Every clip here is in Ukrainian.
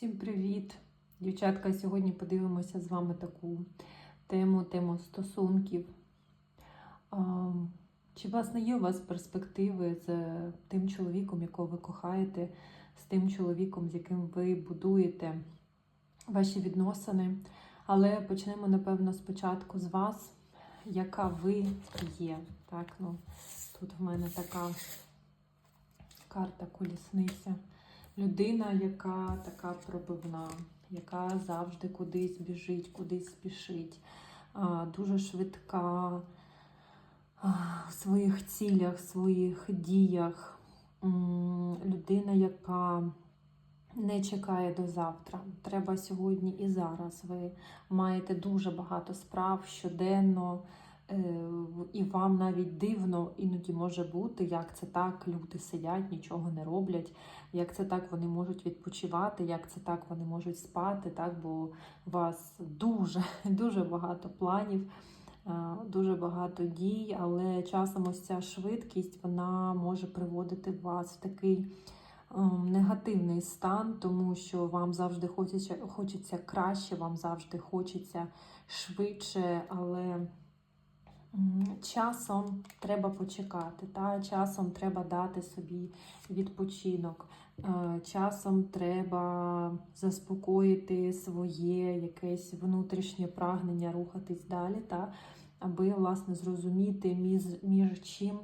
Всім привіт! Дівчатка, сьогодні подивимося з вами таку тему, тему стосунків. Чи власне є у вас перспективи з тим чоловіком, якого ви кохаєте, з тим чоловіком, з яким ви будуєте ваші відносини? Але почнемо, напевно, спочатку з вас, яка ви є. Так, ну, тут в мене така карта колісниця. Людина, яка така пробивна, яка завжди кудись біжить, кудись спішить, дуже швидка в своїх цілях, в своїх діях. Людина, яка не чекає до завтра. Треба сьогодні і зараз. Ви маєте дуже багато справ щоденно. Е, І вам навіть дивно іноді може бути, як це так люди сидять, нічого не роблять, як це так вони можуть відпочивати, як це так вони можуть спати, так, бо у вас дуже, дуже багато планів, е, дуже багато дій, але часом ось ця швидкість вона може приводити вас в такий ем, негативний стан, тому що вам завжди хочеться, хочеться краще, вам завжди хочеться швидше, але. Часом треба почекати, та? часом треба дати собі відпочинок, е, часом треба заспокоїти своє якесь внутрішнє прагнення рухатись далі, та? аби власне зрозуміти, між, між чим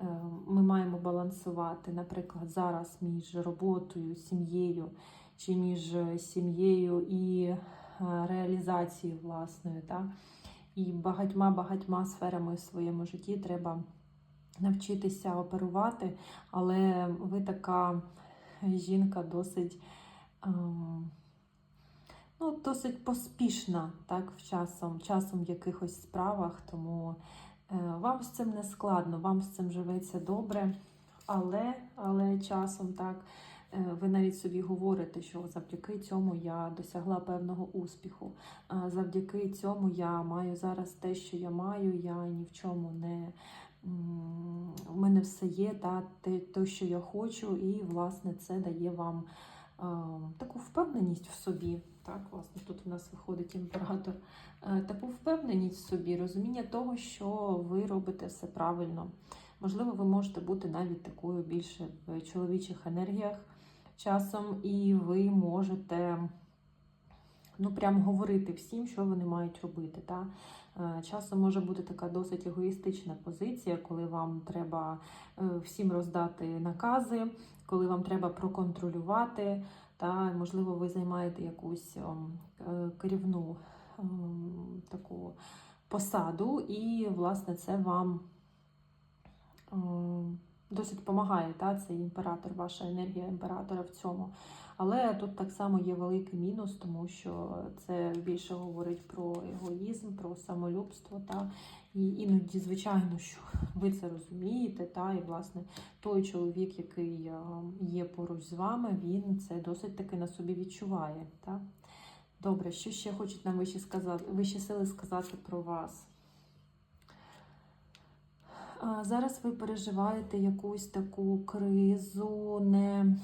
е, ми маємо балансувати, наприклад, зараз між роботою, сім'єю, чи між сім'єю і е, реалізацією власною. Та? І багатьма-багатьма сферами в своєму житті треба навчитися оперувати, але ви така жінка досить, ем, ну, досить поспішна так, в часом, часом в якихось справах, тому е, вам з цим не складно, вам з цим живеться добре, але, але часом так. Е, Ви навіть собі говорите, що завдяки цьому я досягла певного успіху. Завдяки цьому я маю зараз те, що я маю, я ні в чому не в мене все є, та те, те, що я хочу, і власне це дає вам таку впевненість в собі. Так, власне, тут у нас виходить імператор. Е, Таку впевненість в собі, розуміння того, що ви робите все правильно. Можливо, ви можете бути навіть такою більше в чоловічих енергіях часом, і ви можете ну, прям говорити всім, що вони мають робити. Та? Е, Часом може бути така досить егоїстична позиція, коли вам треба е, всім роздати накази, коли вам треба проконтролювати, та можливо, ви займаєте якусь ем, е, керівну ем, таку посаду, і, власне, це вам ем, досить допомагає, та, цей імператор, ваша енергія імператора в цьому. Але тут так само є великий мінус, тому що це більше говорить про егоїзм, про самолюбство. Та? І іноді, звичайно, що ви це розумієте, та? і власне той чоловік, який е, є поруч з вами, він це досить таки на собі відчуває. Та? Добре, що ще хочуть нам вищі, сказати, вищі сили сказати про вас? Зараз ви переживаєте якусь таку кризу, не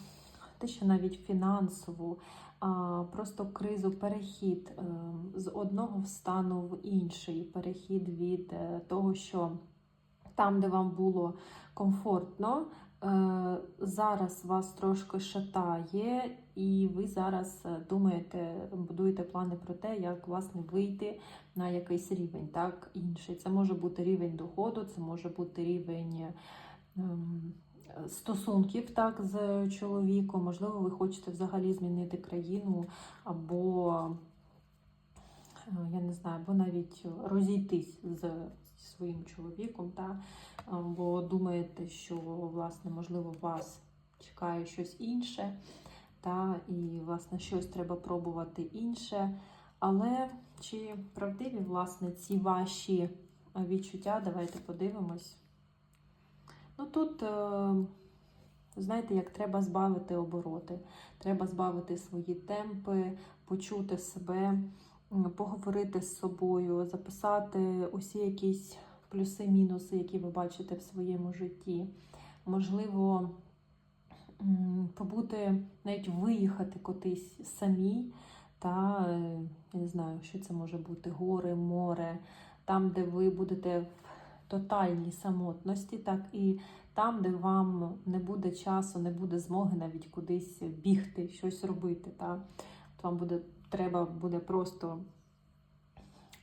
те, що навіть фінансову, а просто кризу, перехід е, з одного стану в інший, перехід від е, того, що там, де вам було комфортно, е, зараз вас трошки шатає, і ви зараз е, думаєте, будуєте плани про те, як власне вийти на якийсь рівень, так, інший. Це може бути рівень доходу, це може бути рівень. ем, Стосунків так з чоловіком, можливо, ви хочете взагалі змінити країну, або е, я не знаю, або навіть розійтись з своїм чоловіком, та, бо думаєте, що власне, можливо, вас чекає щось інше, та, і власне щось треба пробувати інше. Але чи правдиві власне ці ваші відчуття? Давайте подивимось. Ну тут, е, знаєте, як треба збавити обороти, треба збавити свої темпи, почути себе, поговорити з собою, записати усі якісь плюси-мінуси, які ви бачите в своєму житті. Можливо, побути, навіть виїхати кудись самій, та е, я не знаю, що це може бути: гори, море, там, де ви будете в тотальній самотності, так і там, де вам не буде часу, не буде змоги навіть кудись бігти, щось робити. Та? От вам буде треба буде просто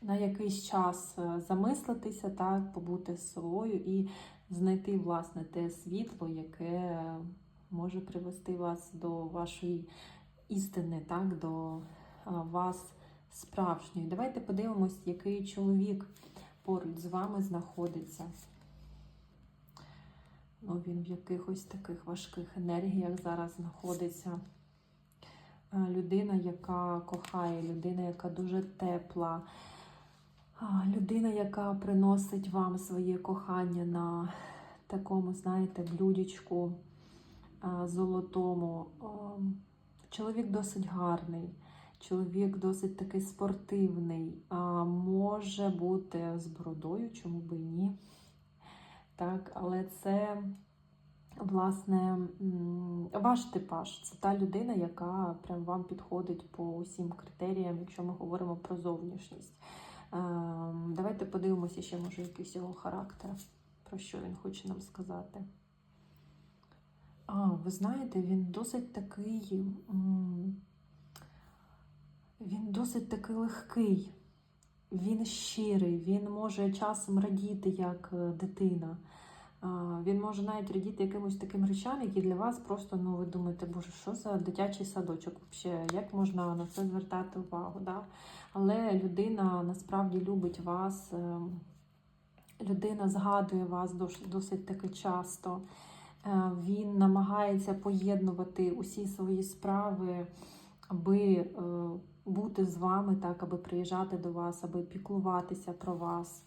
на якийсь час е, замислитися, так, побути з собою і знайти власне те світло, яке може привести вас до вашої істини, так, до вас справжньої. Давайте подивимось, який чоловік поруч з вами знаходиться. Ну, він в якихось таких важких енергіях зараз знаходиться. Людина, яка кохає, людина, яка дуже тепла, людина, яка приносить вам своє кохання на такому, знаєте, блюдечку золотому. Ем, Чоловік досить гарний, чоловік досить такий спортивний, може бути з бородою, чому би і ні. Так, але це, власне, ваш типаж. Це та людина, яка прям вам підходить по усім критеріям, якщо ми говоримо про зовнішність. Ем, Давайте подивимося ще, може, якийсь його характер, про що він хоче нам сказати. А, ви знаєте, він досить такий. Він досить такий легкий, він щирий, він може часом радіти як е, дитина. Він може навіть радіти якимось таким речам, які для вас просто, ну ви думаєте, боже, що за дитячий садочок взагалі, як можна на це звертати увагу? Да? Але людина насправді любить вас, е, людина згадує вас досить таки часто. Е, Він намагається поєднувати усі свої справи, аби е, бути з вами, так, аби приїжджати до вас, аби піклуватися про вас.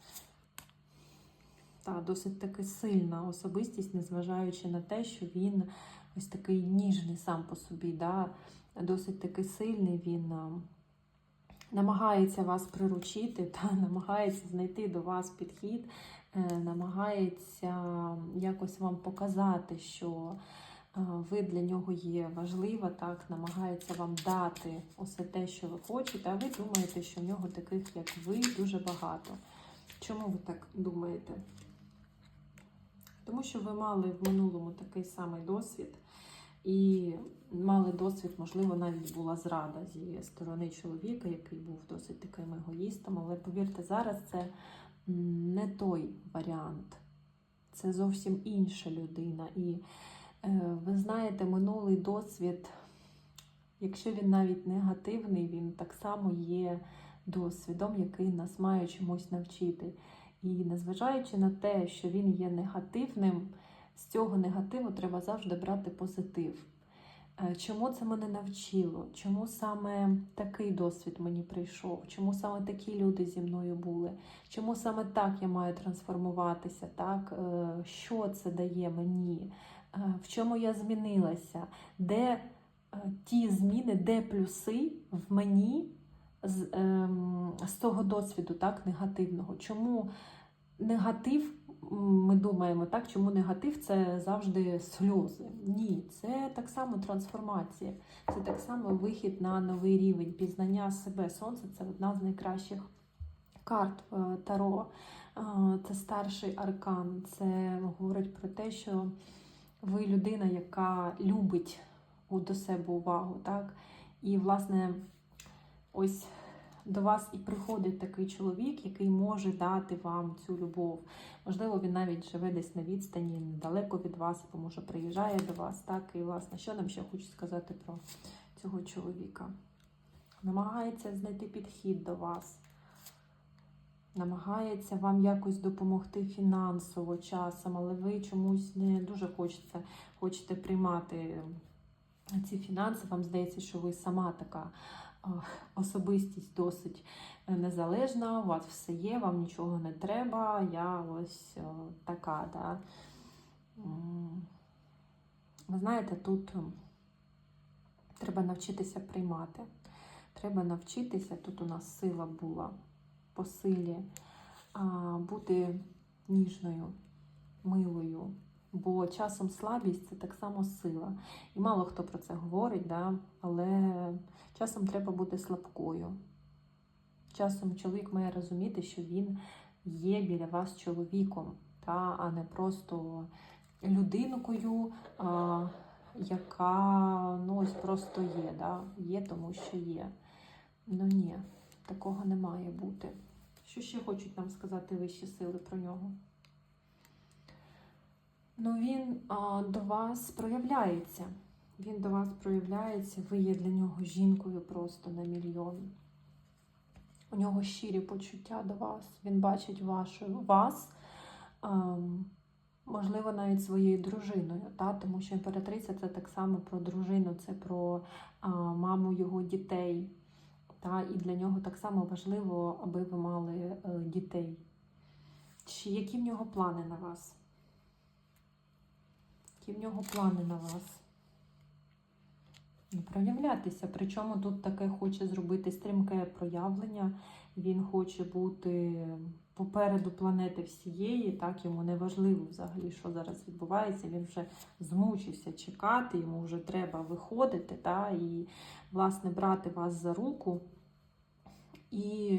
Та, досить таки сильна особистість, незважаючи на те, що він ось такий ніжний сам по собі. Да? Досить таки сильний він. Намагається вас приручити, та намагається знайти до вас підхід, е, намагається якось вам показати, що е, ви для нього є важлива, так, намагається вам дати усе те, що ви хочете, а ви думаєте, що в нього таких, як ви, дуже багато. Чому ви так думаєте? Тому що ви мали в минулому такий самий досвід, і мали досвід, можливо, навіть була зрада зі сторони чоловіка, який був досить таким егоїстом. Але повірте, зараз це не той варіант, це зовсім інша людина. І е, ви знаєте, минулий досвід, якщо він навіть негативний, він так само є досвідом, який нас має чомусь навчити. І незважаючи на те, що він є негативним, з цього негативу треба завжди брати позитив. Е, Чому це мене навчило? Чому саме такий досвід мені прийшов? Чому саме такі люди зі мною були? Чому саме так я маю трансформуватися? Так? Е, Що це дає мені? Е, В чому я змінилася? Де ті зміни, де плюси в мені з, ем, з того досвіду, так, негативного? Чому негатив ми думаємо, так, чому негатив це завжди сльози. Ні, це так само трансформація, це так само вихід на новий рівень, пізнання себе. Сонце це одна з найкращих карт е, Таро. Е, Це старший аркан. Це говорить про те, що ви людина, яка любить до себе увагу. Так? І, власне, ось до вас і приходить такий чоловік, який може дати вам цю любов. Можливо, він навіть живе десь на відстані, недалеко від вас, або може приїжджає до вас. Так, і власне, що нам ще хочу сказати про цього чоловіка? Намагається знайти підхід до вас, намагається вам якось допомогти фінансово часом, але ви чомусь не дуже хочете, хочете приймати ці фінанси. Вам здається, що ви сама така особистість досить незалежна, у вас все є, вам нічого не треба. Я ось така. Да? Ви знаєте, тут треба навчитися приймати. Треба навчитися, тут у нас сила була по силі, бути ніжною, милою, Бо часом слабість це так само сила. І мало хто про це говорить, да? але часом треба бути слабкою. Часом чоловік має розуміти, що він є біля вас чоловіком, та? а не просто людинкою, а, яка ну, ось просто є. Да? Є тому, що є. Ну ні, такого не має бути. Що ще хочуть нам сказати вищі сили про нього? Ну, він а, до вас проявляється. Він до вас проявляється, ви є для нього жінкою просто на мільйон. У нього щирі почуття до вас. Він бачить вашу, вас, ем, можливо, навіть своєю дружиною, та? тому що імператриця це так само про дружину, це про а, маму його дітей. Та? І для нього так само важливо, аби ви мали е, дітей. Чи які в нього плани на вас? Які в нього плани на вас? Ну, Проявлятися. Причому тут таке хоче зробити стрімке проявлення. Він хоче бути попереду планети всієї. Так, йому не важливо взагалі, що зараз відбувається. Він вже змучився чекати, йому вже треба виходити, та, і, власне, брати вас за руку і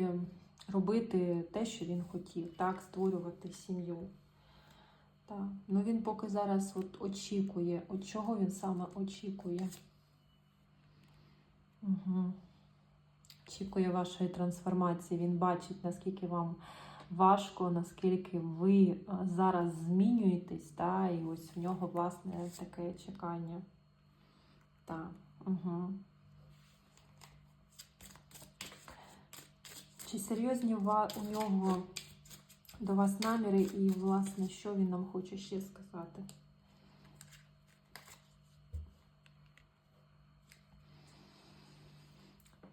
робити те, що він хотів, так, створювати сім'ю. Так. Ну він поки зараз от очікує. От чого він саме очікує? Угу. Очікує вашої трансформації. Він бачить, наскільки вам важко, наскільки ви зараз змінюєтесь, та, і ось в нього, власне, таке чекання. Так. Угу. Чи серйозні у нього до вас наміри і, власне, що він нам хоче ще сказати?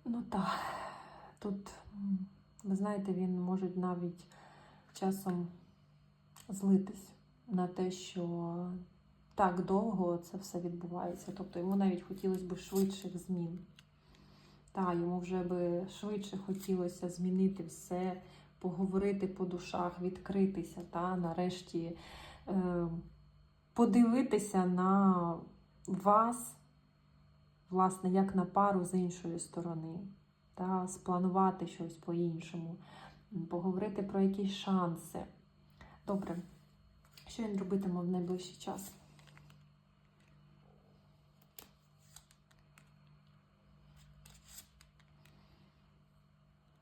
Ну так, тут, ви знаєте, він може навіть часом злитись на те, що так довго це все відбувається. Тобто йому навіть хотілося б швидших змін. Та, йому вже би швидше хотілося змінити все, поговорити по душах, відкритися, та нарешті е, подивитися на вас, власне, як на пару з іншої сторони, та спланувати щось по-іншому, поговорити про якісь шанси. Добре, що він робитиме в найближчий час?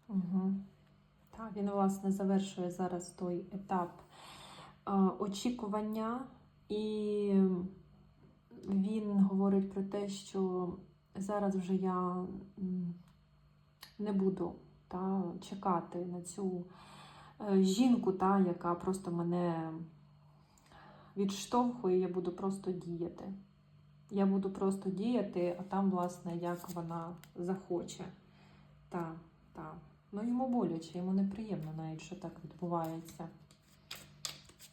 Угу. Він, власне, завершує зараз той етап е, очікування, і він говорить про те, що зараз вже я не буду та, чекати на цю е, жінку, та, яка просто мене відштовхує, я буду просто діяти. Я буду просто діяти, а там, власне, як вона захоче. Так, так. Ну, йому боляче, йому неприємно навіть, що так відбувається.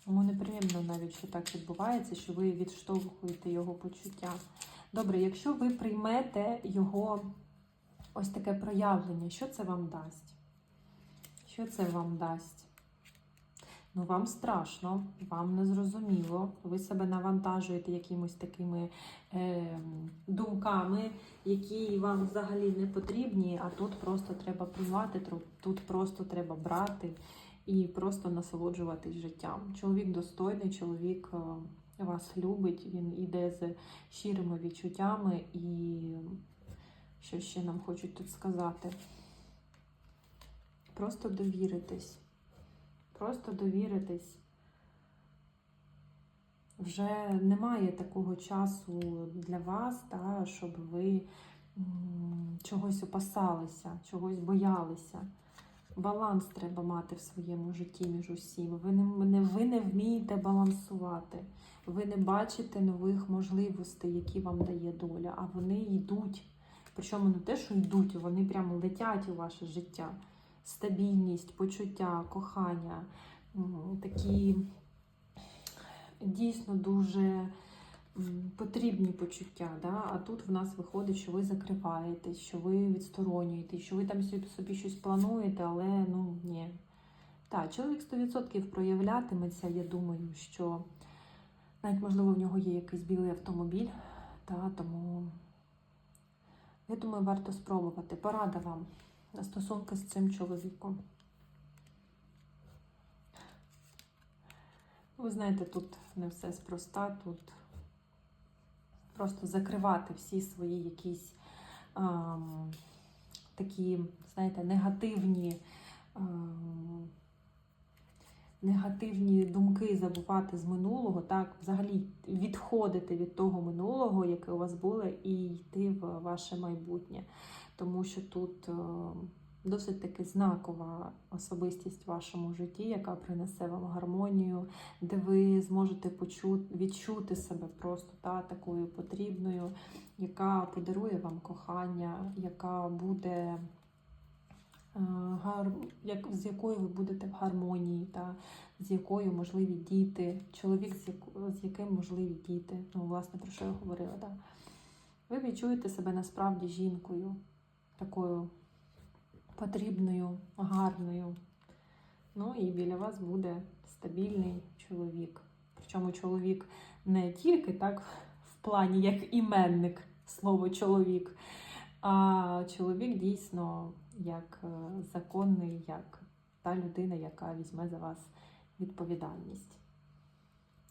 Йому неприємно навіть, що так відбувається, що ви відштовхуєте його почуття. Добре, якщо ви приймете його ось таке проявлення, що це вам дасть? Що це вам дасть? Ну, вам страшно, вам незрозуміло, ви себе навантажуєте якимось такими е, думками, які вам взагалі не потрібні, а тут просто треба приймати, тут просто треба брати і просто насолоджуватись життям. Чоловік достойний, чоловік е, вас любить, він іде з щирими відчуттями і що ще нам хочуть тут сказати? Просто довіритись. Просто довіритись. Вже немає такого часу для вас, та, щоб ви чогось опасалися, чогось боялися. Баланс треба мати в своєму житті між усім. Ви не, ви не вмієте балансувати. Ви не бачите нових можливостей, які вам дає доля, а вони йдуть. Причому не те, що йдуть, вони прямо летять у ваше життя. Стабільність, почуття, кохання, такі дійсно дуже потрібні почуття. Да? А тут в нас виходить, що ви закриваєтесь, що ви відсторонюєтесь, що ви там собі щось плануєте, але ну ні. Так, чоловік 100% проявлятиметься, я думаю, що Навіть, можливо, в нього є якийсь білий автомобіль, та, тому я думаю, варто спробувати. Порада вам на стосунки з цим чоловіком. Ви знаєте, тут не все спроста, тут просто закривати всі свої якісь ем, такі, знаєте, негативні, ем, негативні думки забувати з минулого, так, взагалі відходити від того минулого, яке у вас було, і йти в ваше майбутнє. Тому що тут. ем, Досить таки знакова особистість в вашому житті, яка принесе вам гармонію, де ви зможете почути, відчути себе просто та, такою потрібною, яка подарує вам кохання, яка буде е, гар... як... з якою ви будете в гармонії, та з якою можливі діти, чоловік, з, яко... з яким можливі діти. Ну, власне, про що я говорила. Да? Ви відчуєте себе насправді жінкою, такою потрібною, гарною. Ну і біля вас буде стабільний чоловік. Причому чоловік не тільки так в плані як іменник слово чоловік, а чоловік дійсно як е, законний, як та людина, яка візьме за вас відповідальність.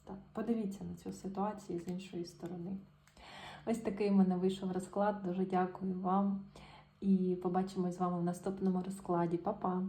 Так, подивіться на цю ситуацію з іншої сторони. Ось такий в мене вийшов розклад. Дуже дякую вам. І побачимось з вами в наступному розкладі. Па-па!